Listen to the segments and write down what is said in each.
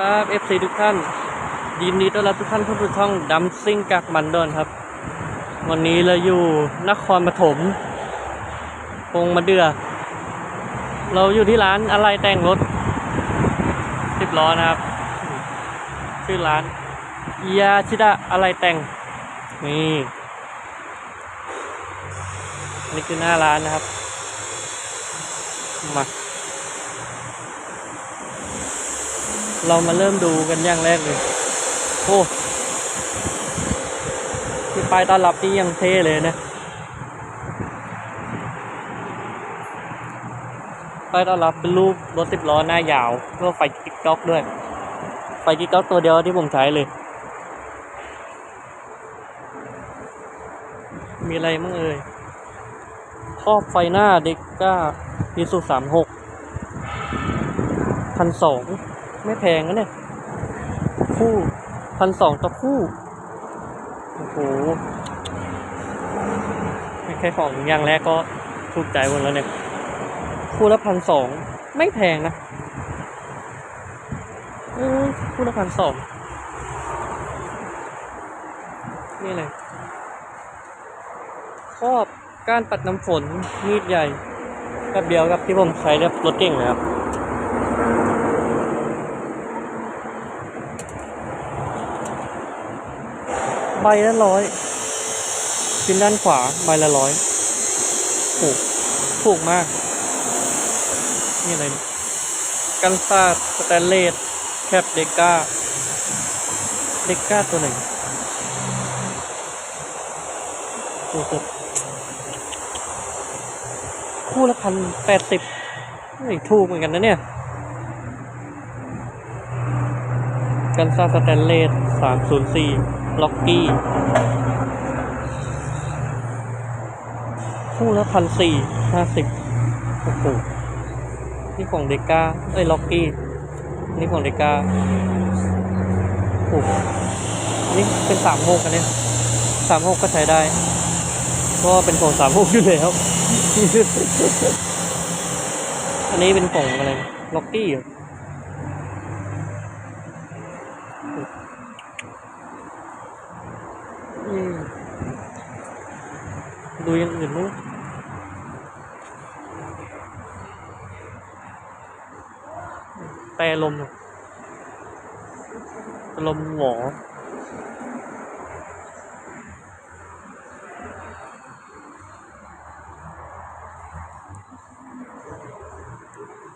ครับ FC ทุกท่านยินดีต้อนรับทุกท่านเข้าสู่ช่องดัมซิ่งกักมันดอนครับ วันนี้เราอยู่นครปฐมปงมาเดือ เราอยู่ที่ร้านอะไรแต่งรถสิบล้อนะครับ ชื่อร้านยาชิดะอะไรแต่ง นี่นี่คือหน้าร้านนะครับมา เรามาเริ่มดูกันอย่างแรกเลย โอ้ที่ป้ายต้อนรับนี่ยังเท่เลยนะป้ายต้อนรับเป็นรูปรถสิบล้อหน้ายาวเพื่อไฟกิ๊กก๊อกด้วย ไฟกิ๊กก๊อกตัวเดียวที่ผมใช้เลย มีอะไรมั่งเอ่ยครอบไฟหน้าเด็กก้าพีสุสามหกพันสอง ไม่แพงนะเนี่ย คู่พันสองต่อคู่ โอ้โหไม่แค่ของอย่างแรกก็ถูกใจหมดแล้วเนี่ย คู่ละพันสองไม่แพงนะคู่ละพันสองนี่เลยครอบก้านปัดน้ำฝนมีดใหญ่แบบเดียวกับที่ผมใช้เรียบรถเก่งเลยครับ ใบละร้อยชิ้นด้านขวาใบละร้อยถูกถูกมาก นี่อะไรกันซาสแตนเลสแคปเดก้าเดก้าตัวไหนโอ้โหคู่ละพันแปดสิบนี่ถูกเหมือนกันนะเนี่ย กันซาสแตนเลสสามศูนย์สี่ ล็อกกี้ คู่ละพันสี่ห้าสิบโอ้โหนี่ของเดก้าเอ้ยล็อกกี้ นี่ของเดก้าโอ้โหนี่เป็นสามหกกันเนี่ยสามหกก็ใช้ได้ ก็เป็นของสามหกอยู่แล้วอันนี้เป็นของอะไรล็อกกี้เหรอ อืมดูอย่างอื่นมั้งแต่ ลมลมหวอ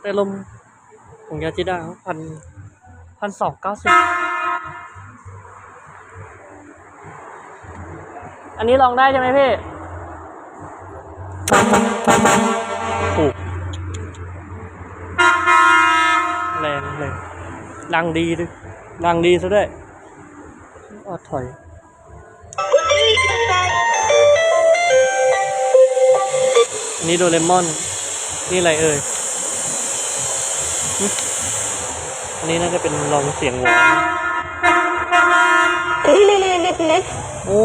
แต่ลมของยาจิดาพันพันสองเก้าสิบอันนี้ลองได้ใช่ไหมพี่ถูกแรงเลย ดังดีด้วยดังดีซะด้วยออถอยอันนี้โดเรมอน นี่อะไรเอ่ยอันนี้น่าจะเป็นลองเสียงหวานโอ้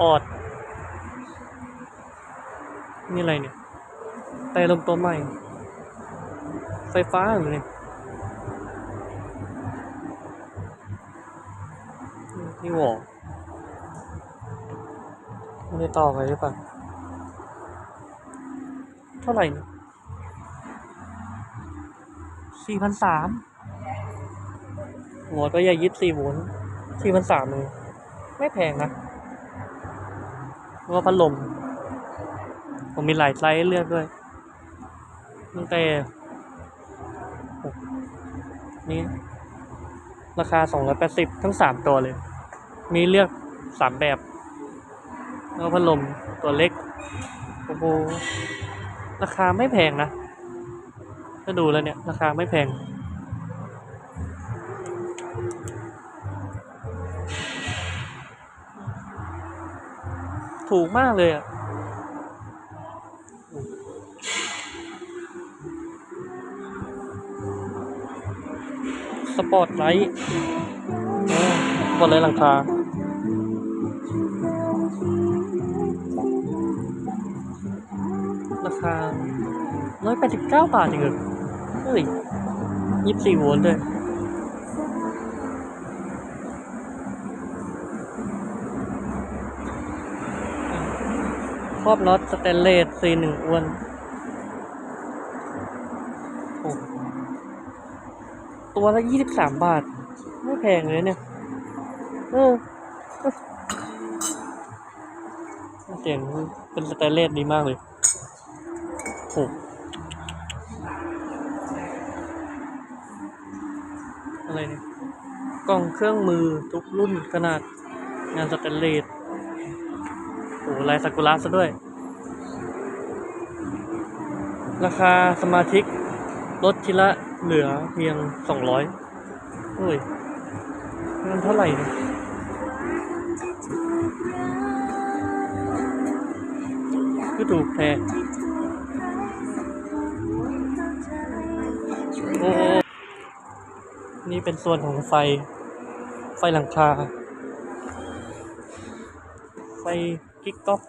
ออดนี่อะไรเนี่ย ไตรลมตัวใหม่ ไฟฟ้าเหรอเนี่ยนี่หวอไม่ได้ต่อไปหรือเปล่า เท่าไหร่สี่พันสามหัวก็ใหญ่ยิบสี่โวลต์สี่พันสามเลย ไม่แพงนะวก็พัดลม ผมมีหลายไซส์เลือกด้วย ตั้งแต่นี่ราคาสองร้อยแปดสิบทั้งสามตัวเลย มีเลือกสามแบบแล้วพัดลมตัวเล็กโอ้โหราคาไม่แพงนะ ถ้าดูแล้วเนี่ย ราคาไม่แพง ถูกมากเลยอะ สปอร์ตไลท์อ๋อสปอร์ตไลท์หลังคาราคาร้อยแปดสิบเก้าบาทเองเหรอเฮ้ยยี่สิบสี่โวลต์ด้วยครอบน็อตสเตนเลส C1 อ้วนโอ้ ตัวละยี่สิบสามบาท ไม่แพงเลยเนี่ย เออเสียงเป็นสเตนเลสดีมากเลยโอ้อะไรเนี่ย กล่องเครื่องมือทุกรุ่นขนาดงานสเตนเลสโอ้ลายซากุระซะด้วย ราคาสมาชิก ลดทีละเหลือเพียงสองร้อยโอ้ยมันเท่าไหร่เนี่ยก็ถูกแพงโอ้นี่เป็นส่วนของไฟ ไฟหลังคา ไฟกิ๊กก๊อก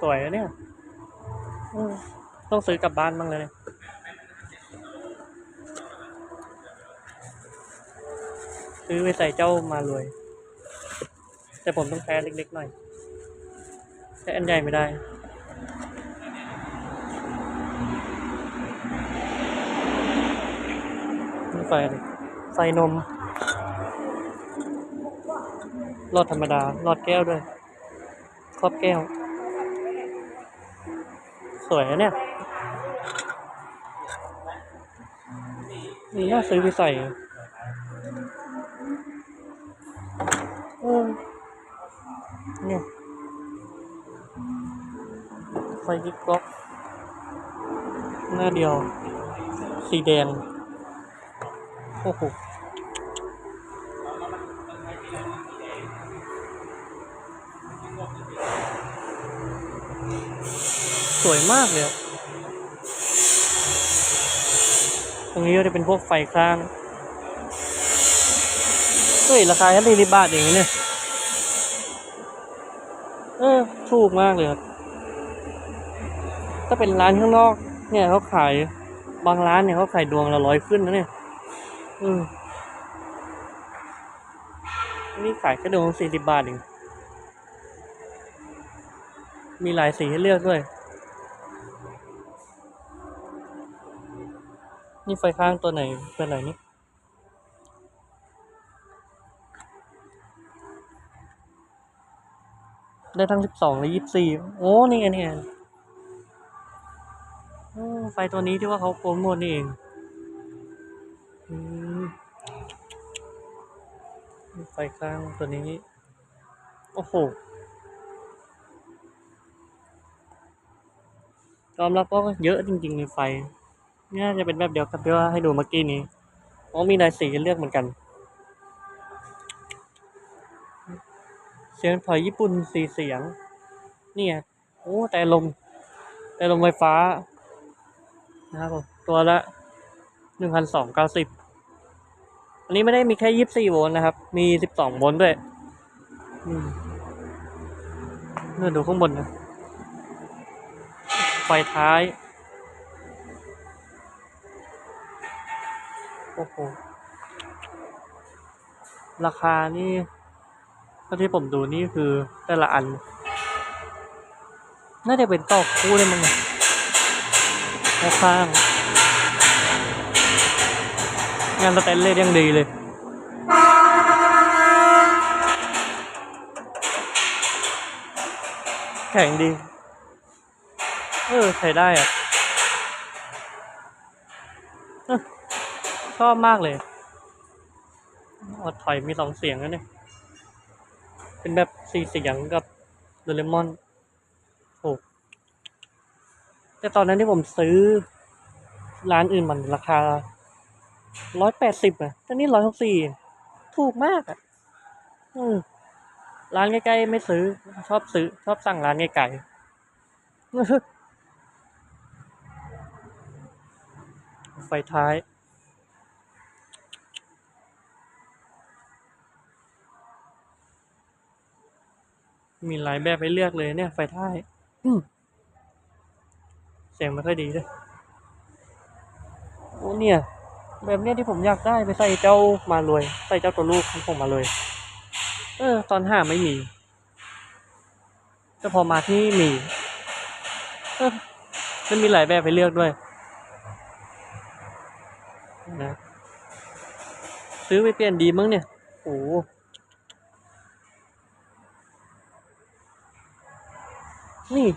สวยอะเนี่ย ต้องซื้อกลับบ้านบ้างเลย ซื้อไปใส่เจ้ามารวย แต่ผมต้องแพ้เล็กๆหน่อยใช้อันใหญ่ไม่ได้นี่ไฟอะไรไฟนมหลอดธรรมดาหลอดแก้วด้วย ครอบแก้ว สวยนะเนี่ยนี่น่าซื้อไปใส่อะเออเนี่ยไฟกิ๊กก๊อกหน้าเดียว สีแดง โอ้โห วยมากเลย ตรงนี้ก็จะเป็นพวกไฟข้าง เฮ้ย ราคาแค่สี่สิบบาทเองเนี่ย เออ ถูกมากเลยครับ ถ้าเป็นร้านข้างนอก เนี่ยเขาขาย บางร้านเนี่ยเขาขายดวงละร้อยขึ้นนะเนี่ย อืมอันนี่ขายแค่ดวงสี่สิบบาทเองมีหลายสีให้เลือกด้วย นี่ไฟข้างตัวไหนเป็นไหนนี่ได้ทั้งสิบสองและยี่สิบสี่โอ้นี่ไงนี่ไงไฟตัวนี้ที่ว่าเขาโปรโมทนี่เองไฟข้างตัวนี้ โอ้โหยอมรับว่าเยอะจริงๆในไฟ นี่าจะเป็นแบบเดียวกับที่ว่าให้ดูเมื่อกี้นี้อ๋อมีหลายสีเลือกเหมือนกัน เสียงถอยญี่ปุ่นสีเสียง เนี่ยโอ้แต่ลม แต่ลมไฟฟ้า นะครับผมตัวละหนึ่งพันสองเก้าสิบอันนี้ไม่ได้มีแค่ยี่สิบสี่โวลต์นะครับ มีสิบสองโวลต์ด้วยมเนี่ยดูข้างบนนะ ไฟท้าย โอ้โห ราคานี่เท่าที่ผมดูนี่คือแต่ละอัน น่าจะเป็นต่อคู่ได้มั้งเนี่ยข้าง งานสแตนเลสยังดีเลยแข็งดี เออ ใช้ได้อะเอ้อ ชอบมากเลยออดถอยมีสองเสียงนะเนี่ย เป็นแบบสี่เสียงกับโดเรมอนโอ้แต่ตอนนั้นที่ผมซื้อ ร้านอื่นมันราคาร้อยแปดสิบอะแต่นี่ร้อยหกสี่ถูกมากอะอืมร้านใกล้ๆไม่ซื้อ ชอบซื้อ ชอบสั่งร้านไกลๆไฟท้าย มีหลายแบบให้เลือกเลยเนี่ย ไฟท้ายอืมเสียงไม่ค่อยดีเลยโอ้เนี่ย แบบเนี้ยที่ผมอยากได้ไปใส่เจ้ามารวย ใส่เจ้าตัวลูกของผมมาเลย เออ ตอนห้าไม่มีแต่พอมาที่นี่มีเออมันมีหลายแบบให้เลือกด้วยนะซื้อไปเปลี่ยนดีมั้งเนี่ย โอ้โห นี่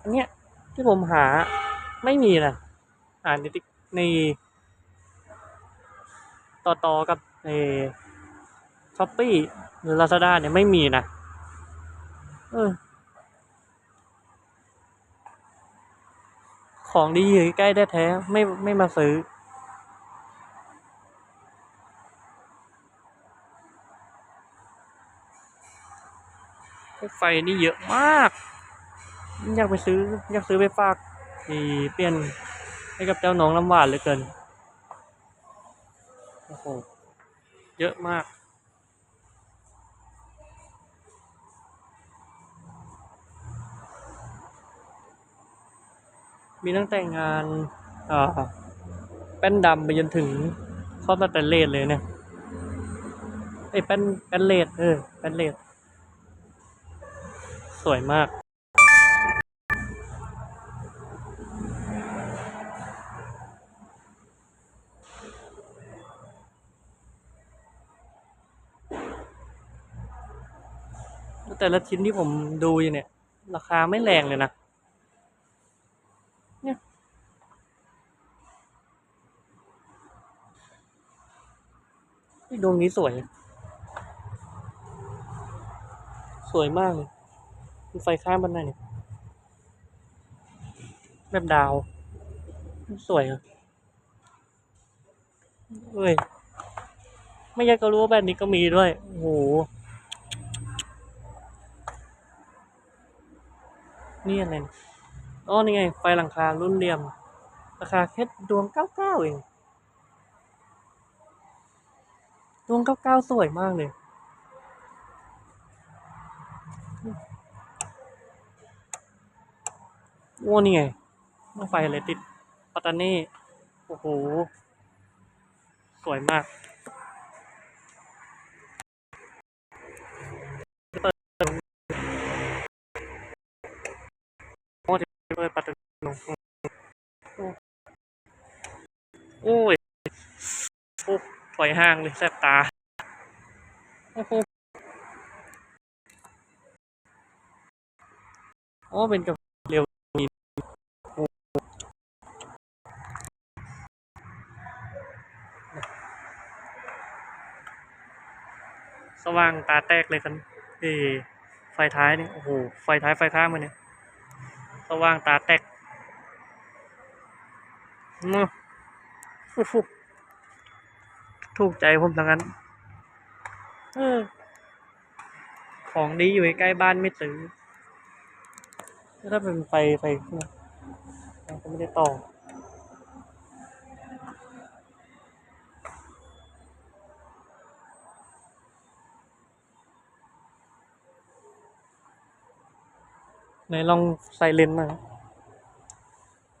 อันเนี้ยที่ผมหาไม่มีนะอ่านในติในต่อต่อกับในช้อปปี้หรือลาซาด้าเนี่ยไม่มีนะ เออ ของดีอยู่ใกล้ๆแท้ไม่ไม่มาซื้อ ไฟนี่เยอะมาก อยากไปซื้อ อยากซื้อไปฝากที่เปลี่ยนให้กับเจ้าน้องลำหวานเหลยเกิน โอ้โห เยอะมาก มีตั้งแต่งานอ่าแป้นดำไปจนถึงครอบสแตนเลสเลยเนี่ยไอ้แป้นแป้นเลสเออแป้นเลสสวยมาก แต่ละชิ้นที่ผมดูอยู่เนี่ย ราคาไม่แรงเลยนะ เนี่ยนี่ดวงนี้สวย สวยมากเลยมีไฟข้ามบันไดเนี่ย แบบดาว สวยอะเอ้ย ไม่อยากจะรู้ว่าแบบนี้ก็มีด้วย โอ้โห นี่อะไรนี่อ๋อนี่ไง ไฟหลังคารุ่นเหลี่ยม ราคาแค่ดวงเก้าเก้าเอง ดวงเก้าเก้าสวยมากเลย โอ้นี่ไงหม้อไฟอะไรติดปัตตานีโอ้โห สวยมาก เปิดโอ้ เปิดปัตตานีโอ้ยโอ้ยโอ้ถอยห่างเลยแสบตา โอ้โหโอ้เป็นกับเร็วดีสว่างตาแตกเลยกันเออไฟท้ายนี่ โอ้โห ไฟท้ายไฟข้างมันเนี่ย สว่างตาแตกเนาะฟูฟูถูกใจผมทั้งนั้น เออ ของดีอยู่ใกล้บ้านไม่ตื้อถ้าเป็นไฟไฟก็ไม่ได้ต่อ ไหนลองใส่เลนส์หน่อย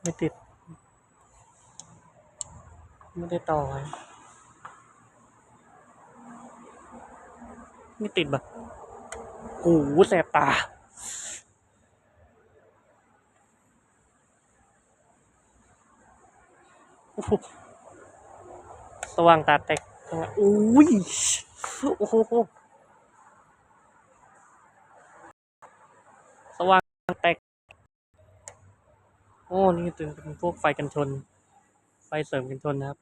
ไม่ติด ไม่ได้ต่อไว้ไม่ติดแบบกูแสบตาสว่างตาแตกอุ้ย โอ้โห สว่าง แตก โอ้ นี่ถึงเป็นพวกไฟกันชน ไฟเสริมกันชนนะครับ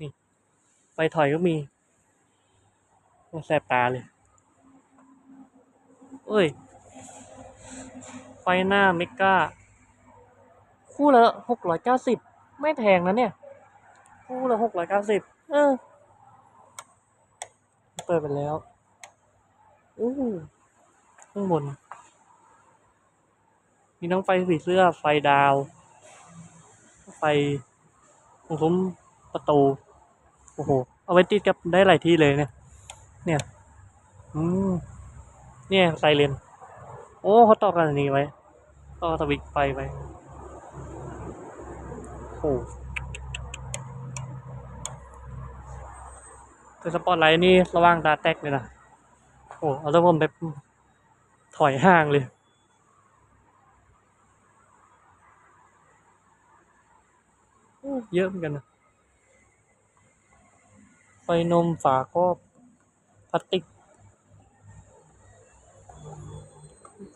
นี่ ไฟถอยก็มีโอ้แสบตาเลยเอ้ย ไฟหน้าเมกาคู่ละหกร้อยเก้าสิบไม่แพงนะเนี่ย คู่ละหกร้อยเก้าสิบเออ เปิดไปแล้ว อู้หูข้างบน มีทั้งไฟสีเสื้อไฟดาว ไฟตรงซุ้มประตู โอ้โห เอาไว้ติดกับได้หลายที่เลยเนี่ย เนี่ย อืม เนี่ยไซเรนโอ้เขาต่อกันอันนี้ไว้ต่อสวิตไฟไปโอ้คือสปอตไลท์นี่ระว่างตาแตกเลยนะ โอ้ เอาแล้วผมไปถอยห่างเลย โอ้ เยอะเหมือนกันนะไฟนมฝาครอบพลาสติก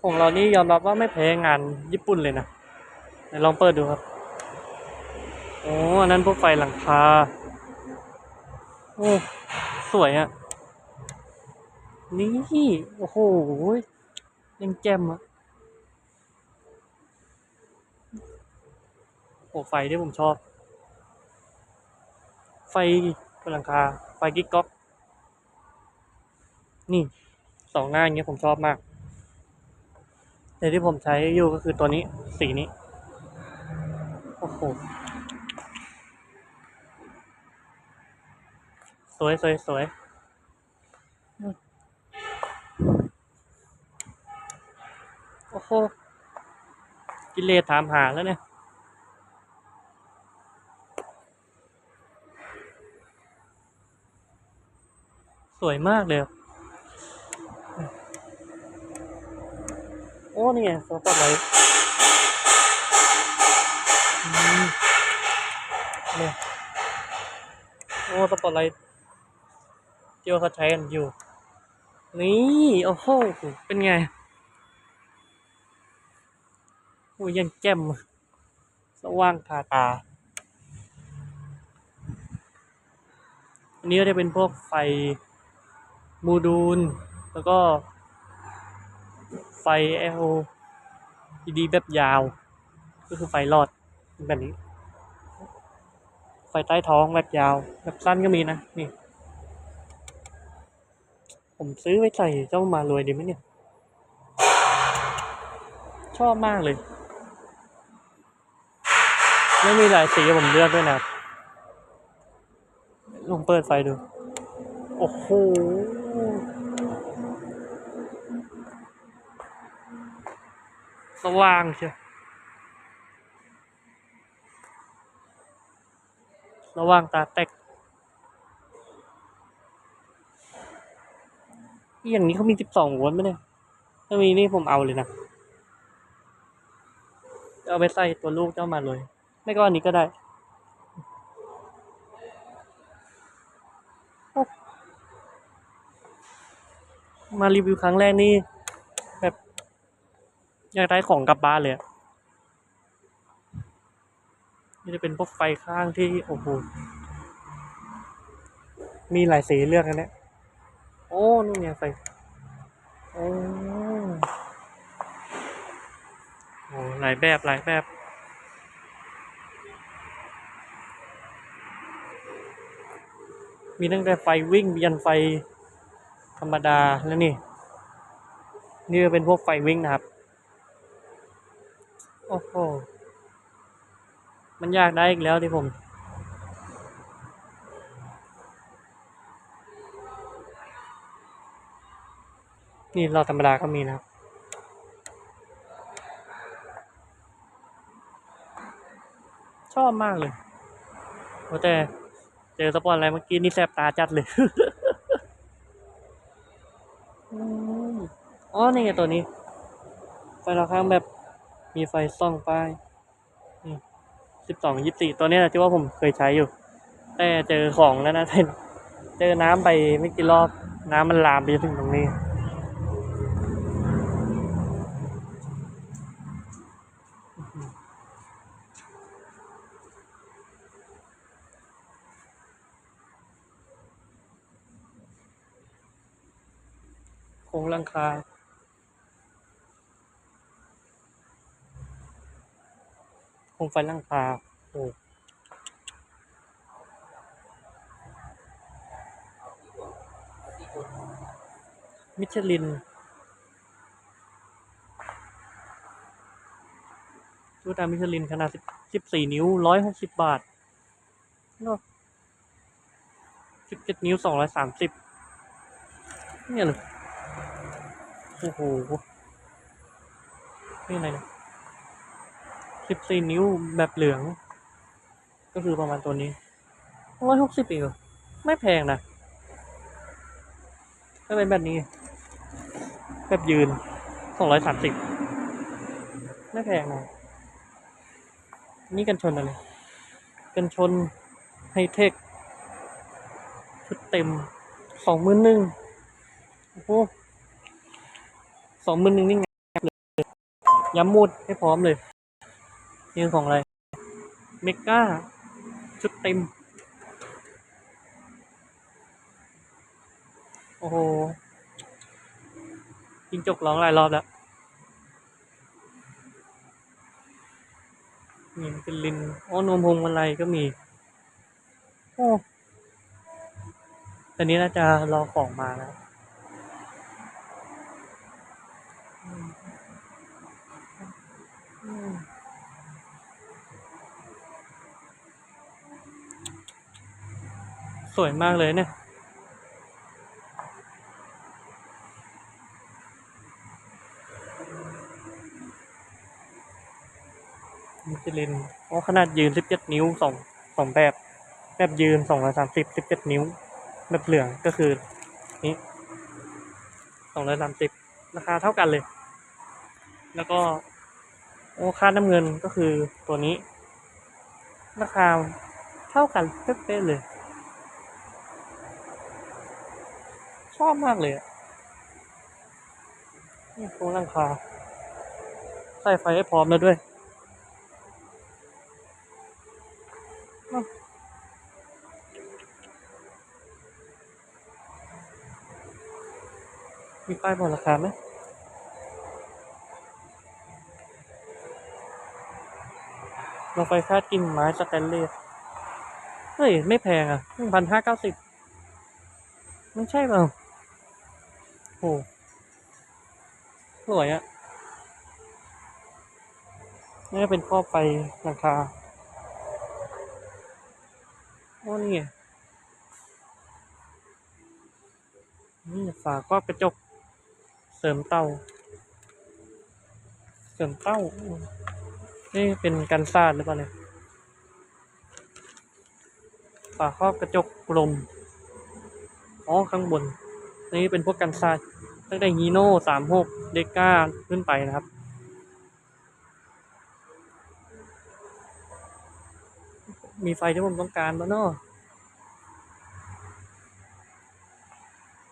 ของเรานี่ยอมรับว่าไม่แพ้งานญี่ปุ่นเลยนะไหนลองเปิดดูครับโอ้อันนั้นพวกไฟหลังคา โอ้ สวยอะนี่ โอ้โห ยังแจ่มอะ โอ้ ไฟที่ผมชอบ ไฟบนหลังคา ไฟกิ๊กก๊อก นี่สองหน้าอย่างเงี้ยผมชอบมาก แต่ที่ผมใช้อยู่ก็คือตัวนี้ สีนี้ โอ้โห สวยสวยสวยโอ้โหกิเลสถามหาแล้วเนี่ย วยมากเลยอะโอ้นี่ไงสปอตไลท์อืมเนี่ยโอ้สปอตไลท์ที่ว่าเขาใช้กันอยู่ นี่ โอ้โห เป็นไงโอ้ยยังแจ่มอะสว่างทาตาอันนี้ก็จะเป็นพวกไฟ มูดูล แล้วก็ไฟ LED แบบยาว ก็คือไฟหลอดแบบนี้ ไฟใต้ท้องแบบยาว แบบสั้นก็มีนะ นี่ ผมซื้อไว้ใส่เจ้ามารวยดีไหมเนี่ย ชอบมากเลย ไม่มีหลายสีผมเลือกด้วยนะลองเปิดไฟดู โอ้โห สว่างเชียวระว่างตาแตกอย่างนี้เขามีสิบสองวลต์ไหมเนี่ย ถ้ามีนี่ผมเอาเลยนะ เอาไปใส่ตัวลูกเจ้ามาเลย ไม่ก็อันนี้ก็ได้ มารีวิวครั้งแรกนี่ อยากได้ของกลับบ้านเลยอะนี่จะเป็นพวกไฟข้างที่โอ้โหมีหลายสีเลือกกันเนี่ยโอ้นู่นไงไฟโอ้โหหลายแบบหลายแบบมีตั้งแต่ไฟวิ่งยันไฟธรรมดาแล้วนี่ นี่ก็เป็นพวกไฟวิ่งนะครับ โอ้โห มันยากได้อีกแล้วที่ผม นี่เราธรรมดาก็มีนะครับชอบมากเลยโอ้แต่เจอสปอนอะไรเมื่อกี้นี่แสบตาจัดเลยอืมอ๋อ นี่ไงตัวนี้ไฟเราข้างแบบ มีไฟส่องป้ายสิบสองยี่สี่ตัวนี้ยที่ว่าผมเคยใช้อยู่ แต่เจอของแล้วนะเจอน้ำไปไม่กี่รอบ น้ำมันลามไปถึงตรงนี้โครงลังคา โครงไฟหลังคาโอ้มิชลิน ตู้ตามมิชลิน ขนาดสิบสิบสี่นิ้วร้อยหกสิบบาทนาะสิบเจ็ดนิ้วสองร้อยสามสิบเนี่ยเลยโอ้โห นี่อะไรเนี่ย สิบสี่นิ้วแบบเหลือง ก็คือประมาณตัวนี้ร้อยหกสิบเองไม่แพงนะถ้าเป็นแบบนี้ แบบยืนสองร้อยสามสิบไม่แพงนะนี่กันชนอะไร กันชนไฮเทคชุดเต็มสองหมื่นหนึ่งโอ้โหสองหมื่นหนึ่งนี่ไงเลยย้ำมูดให้พร้อมเลย นี่ของอะไร เมกาชุดเต็ม โอ้โหยิงจกร้องหลายรอบแล้วนี่เป็นลินโอ้นมพงอะไรก็มี โอ้ต่นี้น่าจะรอของมานะอืมอืม สวยมากเลยเนี่ย มิชลินโอ้ขนาดยืน17นิ้วสองสองแบบ แบบยืน230 17นิ้ว แบบเหลืองก็คือ นี้230ราคาเท่ากันเลย แล้วก็โอ้ค่าน้ำเงินก็คือตัวนี้ ราคาเท่ากันเป๊ะเลย ช อบมากเลยอะนี่โครงหลังคา ใส่ไฟให้พร้อมแล้วด้วยมีป้ายบอกราคาไหมเราไฟคาดกิ่งไม้สแตนเลสเฮ้ย ไม่แพงอะหนึ่งพันห้าเก้าสิบไม่ใช่เปล่า โอ้สวยอะนี่เป็นครอไฟหลังคาโอ้นี่ไงนี่ฝาครอกระจก เสริมเตาเสริมเต้า นี่เป็นกันซาดหรือเปล่าเนี่ยฝาครอบกระจกกลม อ๋อ ข้างบน นี่เป็นพวกกันซาตั้งแต่ฮีโน่สามหกเดก้าขึ้นไปนะครับมีไฟที่ผมต้องการแล้วเนาะ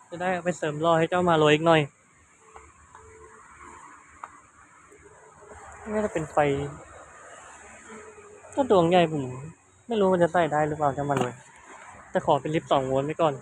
จะได้ไปเสริมรอให้เจ้ามาโรยอีกหน่อยน่าจะเป็นไฟถ้าดวงใหญ่ผม ไม่รู้มันจะใส่ได้หรือเปล่าเจ้ามาโรยแต่ขอเป็นลิฟต์สองวลต์ไว้ก่อน